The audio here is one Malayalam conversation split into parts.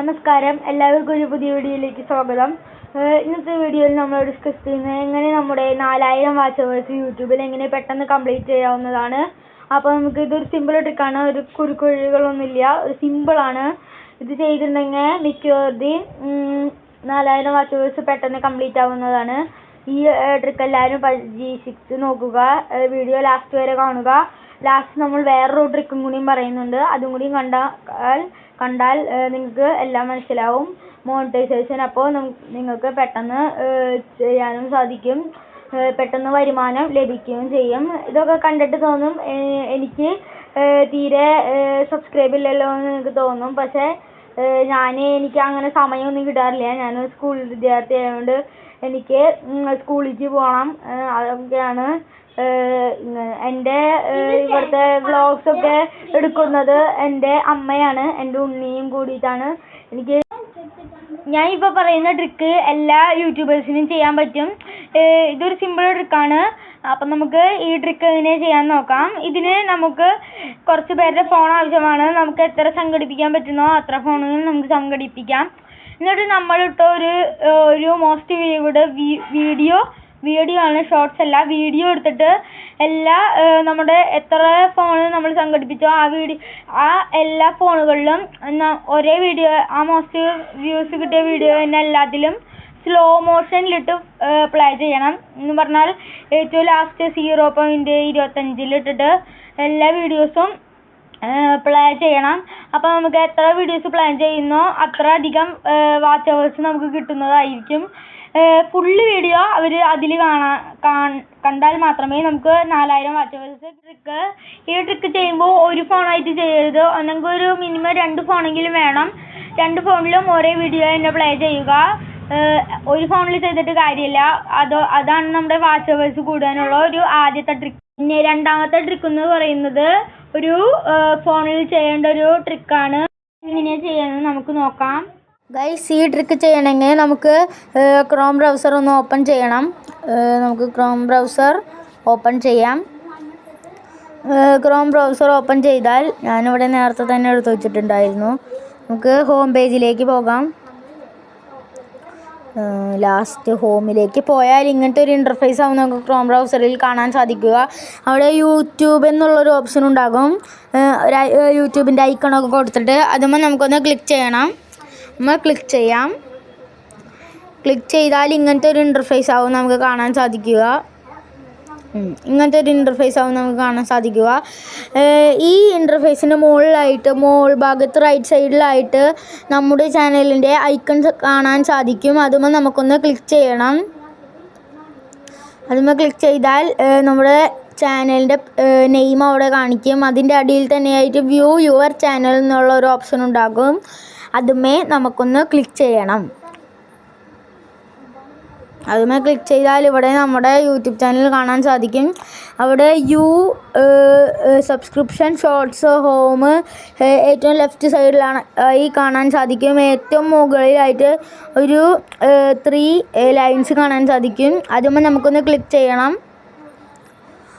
നമസ്കാരം. എല്ലാവർക്കും ഒരു പുതിയ വീഡിയോയിലേക്ക് സ്വാഗതം. ഇന്നത്തെ വീഡിയോയിൽ നമ്മൾ ഡിസ്കസ് ചെയ്യുന്നത് എങ്ങനെ നമ്മുടെ നാലായിരം വാച്ചവേഴ്സ് യൂട്യൂബിൽ എങ്ങനെ പെട്ടെന്ന് കംപ്ലീറ്റ് ചെയ്യാവുന്നതാണ്. അപ്പോൾ നമുക്ക് ഇതൊരു സിമ്പിൾ ട്രിക്കാണ് ഒരു കുരുക്കുഴികളൊന്നുമില്ല. ഒരു സിമ്പിളാണ് ഇത് ചെയ്തിട്ടുണ്ടെങ്കിൽ മിക്കവാറും നാലായിരം വാച്ചവേഴ്സ് പെട്ടെന്ന് കംപ്ലീറ്റ് ആവുന്നതാണ്. ഈ ട്രിക്ക് എല്ലാവരും പരീക്ഷിച്ച് നോക്കുക. വീഡിയോ ലാസ്റ്റ് വരെ കാണുക. ലാസ്റ്റ് നമ്മൾ വേറൊരു ട്രിക്കും കൂടിയും പറയുന്നുണ്ട്. അതും കൂടിയും കണ്ടാൽ കണ്ടാൽ നിങ്ങൾക്ക് എല്ലാം മനസ്സിലാവും. മോണിറ്റൈസേഷൻ അപ്പോൾ നിങ്ങൾക്ക് പെട്ടെന്ന് ചെയ്യാനും സാധിക്കും. പെട്ടെന്ന് വരുമാനം ലഭിക്കുകയും ചെയ്യും. ഇതൊക്കെ കണ്ടിട്ട് തോന്നും. എനിക്ക് തീരെ സബ്സ്ക്രൈബ് ഇല്ലല്ലോ എന്ന് എനിക്ക് തോന്നും. പക്ഷേ ഞാൻ എനിക്ക് അങ്ങനെ സമയമൊന്നും കിട്ടാറില്ല. ഞാൻ സ്കൂൾ വിദ്യാർത്ഥി ആയതുകൊണ്ട് എനിക്ക് സ്കൂളിലേക്ക് പോകണം അതൊക്കെയാണ് എന്റെ ഇവിടുത്തെ വ്ളോഗ്സ് ഒക്കെ എടുക്കുന്നത് എന്റെ അമ്മയാണ് എന്റെ ഉണ്ണിയും കൂടിയിട്ടാണ്. എനിക്ക് ഞാൻ ഇപ്പോൾ പറയുന്ന ട്രിക്ക് എല്ലാ യൂട്യൂബേഴ്സിനും ചെയ്യാൻ പറ്റും. ഇതൊരു സിമ്പിൾ ട്രിക്കാണ് അപ്പം നമുക്ക് ഈ ട്രിക്ക് എങ്ങനെ ചെയ്യാൻ നോക്കാം. ഇതിന് നമുക്ക് കുറച്ച് പേരുടെ ഫോൺ ആവശ്യമാണ്. നമുക്ക് എത്ര സംഘടിപ്പിക്കാൻ പറ്റുന്നോ അത്ര ഫോണുകൾ നമുക്ക് സംഘടിപ്പിക്കാം. എന്നിട്ട് നമ്മളിട്ട ഒരു ഒരു മോസ്റ്റ് വ്യൂഡ് വീഡിയോ വീഡിയോ ആണ് ഷോർട്സ് അല്ല വീഡിയോ എടുത്തിട്ട് എല്ലാ നമ്മുടെ എത്ര ഫോൺ നമ്മൾ സംഘടിപ്പിച്ചോ ആ വീഡിയോ ആ എല്ലാ ഫോണുകളിലും ഒരേ വീഡിയോ ആ മോസ്റ്റ് വ്യൂസ് കിട്ടിയ വീഡിയോ തന്നെ എല്ലാത്തിലും സ്ലോ മോഷനിലിട്ട് പ്ലേ ചെയ്യണം. എന്ന് പറഞ്ഞാൽ ഏറ്റവും ലാസ്റ്റ് സീറോ പോയിന്റ് ഇരുപത്തഞ്ചിൽ ഇട്ടിട്ട് എല്ലാ വീഡിയോസും പ്ലേ ചെയ്യണം. അപ്പോൾ നമുക്ക് എത്ര വീഡിയോസ് പ്ലാൻ ചെയ്യുന്നോ അത്ര അധികം വാച്ച് അവേഴ്സ് നമുക്ക് കിട്ടുന്നതായിരിക്കും. ഫുള്ള് വീഡിയോ അവർ അതിൽ കാണാൻ കണ്ടാൽ മാത്രമേ നമുക്ക് നാലായിരം വാച്ച് അവേഴ്സ് ട്രിക്ക് ഈ ട്രിക്ക് ചെയ്യുമ്പോൾ ഒരു ഫോണായിട്ട് ചെയ്യരുത്. ഒന്നെങ്കിൽ ഒരു മിനിമം രണ്ട് ഫോണെങ്കിലും വേണം. രണ്ട് ഫോണിലും ഒരേ വീഡിയോ തന്നെ പ്ലേ ചെയ്യുക. ഒരു ഫോണിൽ ചെയ്തിട്ട് കാര്യമില്ല. അത് അതാണ് നമ്മുടെ വാച്ച് അവേഴ്സ് കൂടാനുള്ള ഒരു ആദ്യത്തെ ട്രിക്ക് പിന്നെ രണ്ടാമത്തെ ട്രിക്ക് എന്ന് പറയുന്നത് ഒരു ഫോണിൽ ചെയ്യേണ്ട ഒരു ട്രിക്കാണ് എങ്ങനെയാണ് ചെയ്യുന്നത് നമുക്ക് നോക്കാം. ഗൈസ് ഈ ട്രിക്ക് ചെയ്യണമെങ്കിൽ നമുക്ക് ക്രോം ബ്രൗസർ ഒന്ന് ഓപ്പൺ ചെയ്യണം. നമുക്ക് ക്രോം ബ്രൗസർ ഓപ്പൺ ചെയ്യാം. ക്രോം ബ്രൗസർ ഓപ്പൺ ചെയ്താൽ ഞാനിവിടെ നേരത്തെ തന്നെ എടുത്ത് വെച്ചിട്ടുണ്ടായിരുന്നു. നമുക്ക് ഹോം പേജിലേക്ക് പോകാം. ലാസ്റ്റ് ഹോമിലേക്ക് പോയാൽ ഇങ്ങനത്തെ ഒരു ഇന്റർഫേസ് ആവും നമുക്ക് ക്രോം ബ്രൗസറിൽ കാണാൻ സാധിക്കുക. അവിടെ യൂട്യൂബ് എന്നുള്ളൊരു ഓപ്ഷൻ ഉണ്ടാകും. യൂട്യൂബിന്റെ ഐക്കണൊക്കെ കൊടുത്തിട്ട് അതുമ്പോൾ നമുക്കൊന്ന് ക്ലിക്ക് ചെയ്യണം. നമ്മൾ ക്ലിക്ക് ചെയ്യാം. ക്ലിക്ക് ചെയ്താൽ ഇങ്ങനത്തെ ഒരു ഇന്റർഫേസ് ആവും നമുക്ക് കാണാൻ സാധിക്കുക. ഇങ്ങനത്തെ ഒരു ഇന്റർഫേസ് ആവും നമുക്ക് കാണാൻ സാധിക്കുക. ഈ ഇന്റർഫേസിന്റെ മുകളിലായിട്ട് മോൾ ഭാഗത്ത് റൈറ്റ് സൈഡിലായിട്ട് നമ്മുടെ ചാനലിന്റെ ഐക്കൺസ് കാണാൻ സാധിക്കും. അതുമ്പോൾ നമുക്കൊന്ന് ക്ലിക്ക് ചെയ്യണം. അതുമ്പോൾ ക്ലിക്ക് ചെയ്താൽ നമ്മുടെ ചാനലിന്റെ നെയിം അവിടെ കാണിക്കും. അതിന്റെ അടിയിൽ തന്നെയായിട്ട് വ്യൂ യുവർ ചാനൽ എന്നുള്ള ഒരു ഓപ്ഷൻ ഉണ്ടാകും. അതുമേ നമുക്കൊന്ന് ക്ലിക്ക് ചെയ്യണം. അതുമേ ക്ലിക്ക് ചെയ്താൽ ഇവിടെ നമ്മുടെ യൂട്യൂബ് ചാനൽ കാണാൻ സാധിക്കും. അവിടെ യു സബ്സ്ക്രിപ്ഷൻ ഷോർട്സ് ഹോം ഏറ്റവും ലെഫ്റ്റ് സൈഡിലാണ് ഈ കാണാൻ സാധിക്കും. ഏറ്റവും മുകളിലായിട്ട് ഒരു ത്രീ ലൈൻസ് കാണാൻ സാധിക്കും. അതുമ്പോൾ നമുക്കൊന്ന് ക്ലിക്ക് ചെയ്യണം.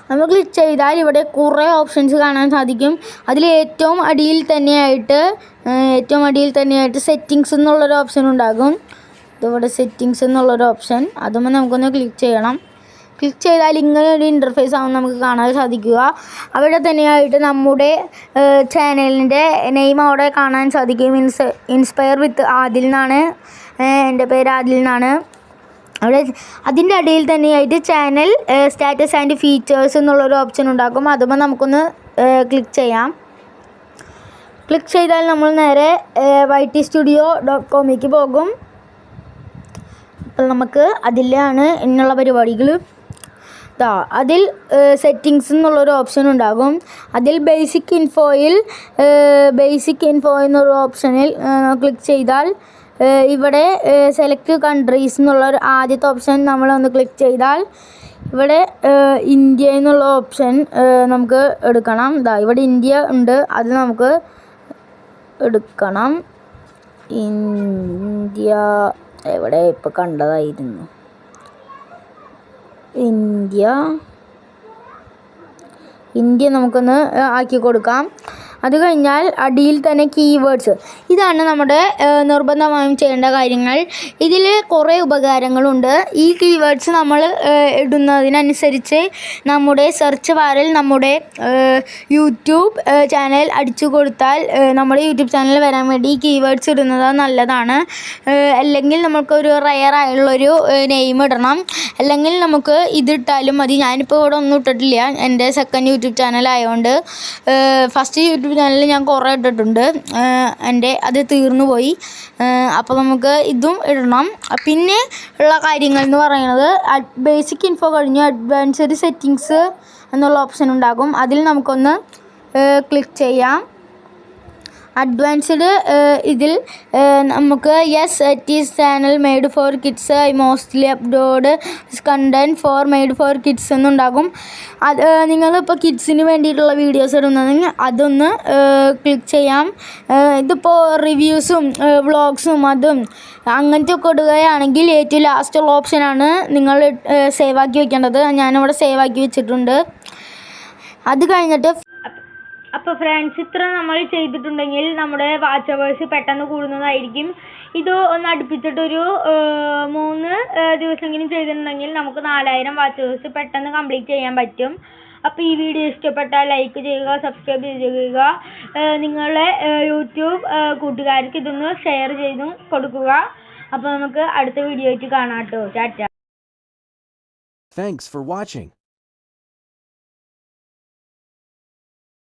നമ്മൾ ക്ലിക്ക് ചെയ്താൽ ഇവിടെ കുറേ ഓപ്ഷൻസ് കാണാൻ സാധിക്കും. അതിൽ ഏറ്റവും അടിയിൽ തന്നെയായിട്ട് ഏറ്റവും അടിയിൽ തന്നെയായിട്ട് സെറ്റിങ്സ് എന്നുള്ളൊരു ഓപ്ഷൻ ഉണ്ടാകും. ഇതിവിടെ സെറ്റിങ്സ് എന്നുള്ളൊരു ഓപ്ഷൻ അതുമ്പോൾ നമുക്കൊന്ന് ക്ലിക്ക് ചെയ്യണം. ക്ലിക്ക് ചെയ്താൽ ഇങ്ങനെ ഒരു ഇന്റർഫേസ് ആവും നമുക്ക് കാണാൻ സാധിക്കുക. അവിടെ തന്നെയായിട്ട് നമ്മുടെ ചാനലിന്റെ നെയിം അവിടെ കാണാൻ സാധിക്കും. ഇൻസ് ഇൻസ്പയർ വിത്ത് ആദിൽ എന്നാണ്. എന്റെ പേര് ആദിൽ എന്നാണ്. അവിടെ അതിന്റെ അടിയിൽ തന്നെയായിട്ട് ചാനൽ സ്റ്റാറ്റസ് ആൻഡ് ഫീച്ചേഴ്സ് എന്നുള്ളൊരു ഓപ്ഷൻ ഉണ്ടാക്കും. അതുമ്പോൾ നമുക്കൊന്ന് ക്ലിക്ക് ചെയ്യാം. ക്ലിക്ക് ചെയ്താൽ നമ്മൾ നേരെ വൈ ടി സ്റ്റുഡിയോ ഡോട്ട് കോമിലേക്ക് പോകും. നമുക്ക് അതിലാണ് എന്നുള്ള പരിപാടികൾ. അതിൽ സെറ്റിങ്സ് എന്നുള്ളൊരു ഓപ്ഷൻ ഉണ്ടാകും. അതിൽ ബേസിക് ഇൻഫോയിൽ ബേസിക് ഇൻഫോ എന്നൊരു ഓപ്ഷനിൽ ക്ലിക്ക് ചെയ്താൽ ഇവിടെ സെലക്ട് കൺട്രീസ് എന്നുള്ള ഒരു ആദ്യത്തെ ഓപ്ഷൻ നമ്മളൊന്ന് ക്ലിക്ക് ചെയ്താൽ ഇവിടെ ഇന്ത്യ എന്നുള്ള ഓപ്ഷൻ നമുക്ക് എടുക്കണം. ഇതാ ഇവിടെ ഇന്ത്യ ഉണ്ട് അത് നമുക്ക് എടുക്കണം. ഇന്ത്യ എവിടെ ഇപ്പോൾ കണ്ടതായിരുന്നു? ഇന്ത്യ. ഇന്ത്യ നമുക്കൊന്ന് ആക്കി കൊടുക്കാം അത് കഴിഞ്ഞാൽ അടിയിൽ തന്നെ കീവേഡ്സ് ഇതാണ് നമ്മുടെ നിർബന്ധമായും ചെയ്യേണ്ട കാര്യങ്ങൾ. ഇതിൽ കുറേ ഉപകാരങ്ങളുണ്ട്. ഈ കീവേഡ്സ് നമ്മൾ ഇടുന്നതിനനുസരിച്ച് നമ്മുടെ സെർച്ച് ബാറിൽ നമ്മുടെ യൂട്യൂബ് ചാനൽ അടിച്ചു കൊടുത്താൽ നമ്മുടെ യൂട്യൂബ് ചാനൽ വരാൻ വേണ്ടി ഈ കീവേഡ്സ് ഇടുന്നത് നല്ലതാണ്. അല്ലെങ്കിൽ നമുക്കൊരു റയർ ആയുള്ളൊരു നെയിം ഇടണം. അല്ലെങ്കിൽ നമുക്ക് ഇതിട്ടാലും മതി. ഞാനിപ്പോൾ ഇവിടെ ഒന്നും ഇട്ടിട്ടില്ല. എന്റെ സെക്കൻഡ് യൂട്യൂബ് ചാനൽ ആയതുകൊണ്ട് ഫസ്റ്റ് യൂട്യൂബ് ചാനലിൽ ഞാൻ കുറേ ഇട്ടിട്ടുണ്ട്. എന്റെ അത് തീർന്നു പോയി. അപ്പോൾ നമുക്ക് ഇതും ഇടണം. പിന്നെ ഉള്ള കാര്യങ്ങൾ എന്ന് പറയുന്നത് ബേസിക് ഇൻഫോ കഴിഞ്ഞ്. അഡ്വാൻസ്ഡ് സെറ്റിങ്സ് എന്നുള്ള ഓപ്ഷൻ ഉണ്ടാകും. അതിൽ നമുക്കൊന്ന് ക്ലിക്ക് ചെയ്യാം. അഡ്വാൻസ്ഡ് ഇതിൽ നമുക്ക് yes it is channel made for kids I mostly upload content for made for kids എന്നുണ്ടാകും. അത് നിങ്ങളിപ്പോൾ കിഡ്സിന് വേണ്ടിയിട്ടുള്ള വീഡിയോസ് ഇടുന്നതെങ്കിൽ അതൊന്ന് ക്ലിക്ക് ചെയ്യാം. ഇതിപ്പോൾ റിവ്യൂസും വ്ളോഗ്സും അതും അങ്ങനത്തെ ഒക്കെ ഇടുകയാണെങ്കിൽ ഏറ്റവും ലാസ്റ്റുള്ള ഓപ്ഷനാണ് നിങ്ങൾ സേവ് ആക്കി വെക്കേണ്ടത്. ഞാനിവിടെ സേവ് ആക്കി വെച്ചിട്ടുണ്ട്. അത് കഴിഞ്ഞിട്ട് അപ്പോൾ ഫ്രണ്ട്സ് ഇത്ര നമ്മൾ ചെയ്തിട്ടുണ്ടെങ്കിൽ നമ്മുടെ വാച്ച് പെട്ടെന്ന് കൂടുന്നതായിരിക്കും. ഇത് ഒന്ന് അടുപ്പിച്ചിട്ടൊരു മൂന്ന് ദിവസമെങ്കിലും ചെയ്തിട്ടുണ്ടെങ്കിൽ നമുക്ക് നാലായിരം വാച്ച് പെട്ടെന്ന് കംപ്ലീറ്റ് ചെയ്യാൻ പറ്റും. അപ്പോൾ ഈ വീഡിയോ ഇഷ്ടപ്പെട്ടാൽ ലൈക്ക് ചെയ്യുക സബ്സ്ക്രൈബ് ചെയ്യുക. നിങ്ങളുടെ യൂട്യൂബ് കൂട്ടുകാർക്ക് ഇതൊന്ന് ഷെയർ ചെയ്തും കൊടുക്കുക. അപ്പോൾ നമുക്ക് അടുത്ത വീഡിയോ ആയിട്ട് കാണാം കേട്ടോ. ടാറ്റ. Thanks for watching.